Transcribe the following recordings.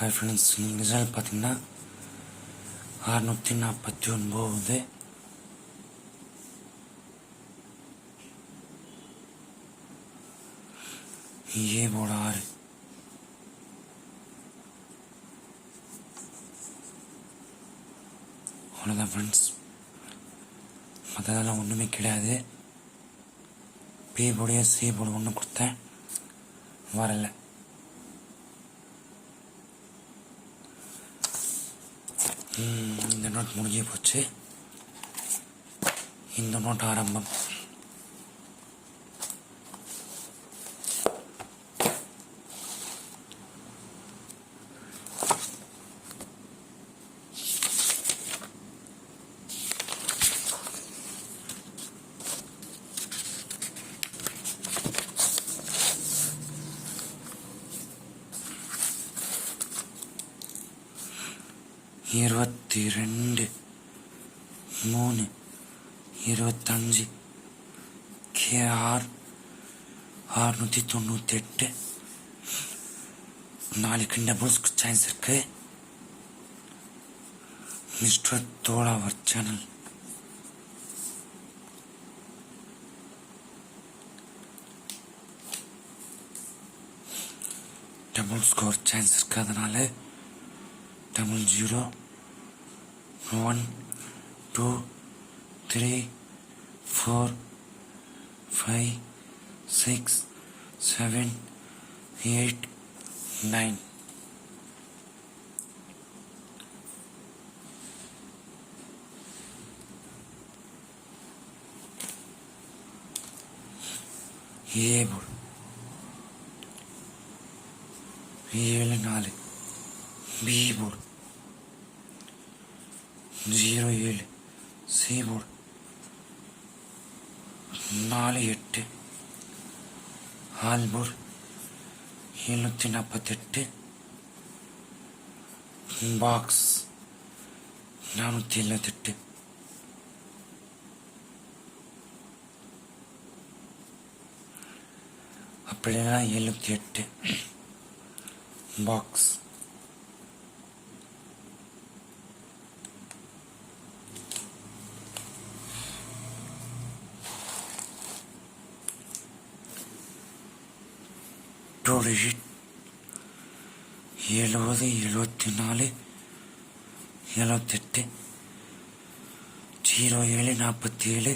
Hi friends நீங்கள் result பார்த்தீங்கன்னா அறுநூற்றி நாற்பத்தி ஒன்பது. ஏ போட ஆறு. அவ்வளோதான் ஃப்ரெண்ட்ஸ் மற்றதெல்லாம் ஒன்றுமே கிடையாது. பி போடையோ சி போட ஒன்று கொடுத்தேன். வரலை. இந்த நோட் முடிஞ்சே போச்சு. இந்த நோட் ஆரம்பம். இருபத்தி ரெண்டு மூணு இருபத்தஞ்சு கேஆர் அறுநூற்றி தொண்ணூற்றி எட்டு நாளைக்கு டபுள்ஸ்க்கு சான்ஸ் இருக்கு. மிஸ்டர் தோலாவர் சேனல். டபுள் ஸ்கோர் சான்ஸ் இருக்கு அதனால double zero one two three four five six seven eight nine A board ஏழு நாலு பி போர்டு ஜீரோ ஏழு. சீபோர்டு. நாலு எட்டு. ஆல்பூர் எழுநூற்றி நாற்பத்தெட்டு. பாக்ஸ். நானூற்றி எழுபத்தெட்டு. அப்படின்னா எழுநூற்றி எட்டு பாக்ஸ். டூ எழுபது எழுபத்தி நாலு எழுபத்தெட்டு ஜீரோ ஏழு நாற்பத்தி ஏழு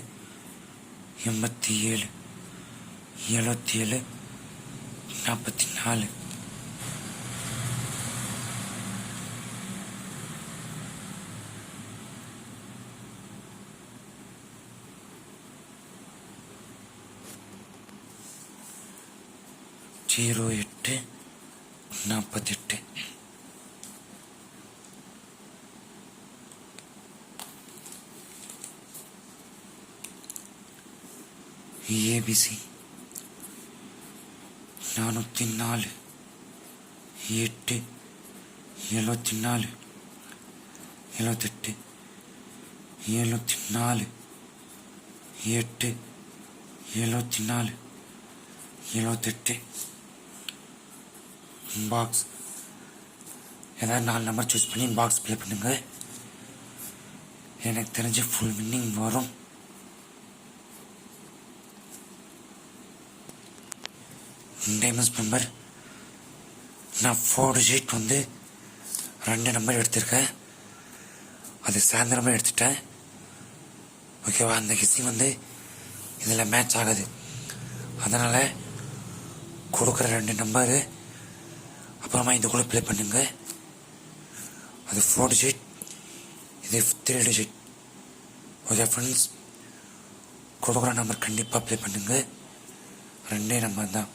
எண்பத்தி ஏழு எழுபத்தி ஏழு நாற்பத்தி நாலு. ஜீரோ எட்டு நாற்பத்தெட்டு ஏபிசி நானூற்றி நாலு எட்டு எழுபத்தி நாலு எழுபத்தெட்டு எழுபத்தி நாலு எட்டு எழுபத்தி நாலு எழுபத்தெட்டு பாக்ஸ் ஏதாவது நாலு நம்பர் சூஸ் பண்ணி பாக்ஸ் ப்ளே பண்ணுங்க. எனக்கு தெரிஞ்சு ஃபுல் வின்னிங் வரும். டேமஸ் மெம்பர் நான் ஃபோர் டிஜிட் வந்து ரெண்டு நம்பர் எடுத்திருக்கேன். அது சாயந்தரமே எடுத்துட்டேன். ஓகேவா அந்த கிசிங் வந்து இதில் மேட்ச் ஆகுது. அதனால் கொடுக்குற ரெண்டு நம்பரு அப்புறமா இந்த கூட ப்ளே பண்ணுங்க. அது ஃபோர் டிஜிட் இது த்ரீ டிஜிட் ஓகே ஃப்ரெண்ட்ஸ் கொடுக்குற நம்பர் கண்டிப்பாக ப்ளே பண்ணுங்க. ரெண்டே நம்பர் தான்.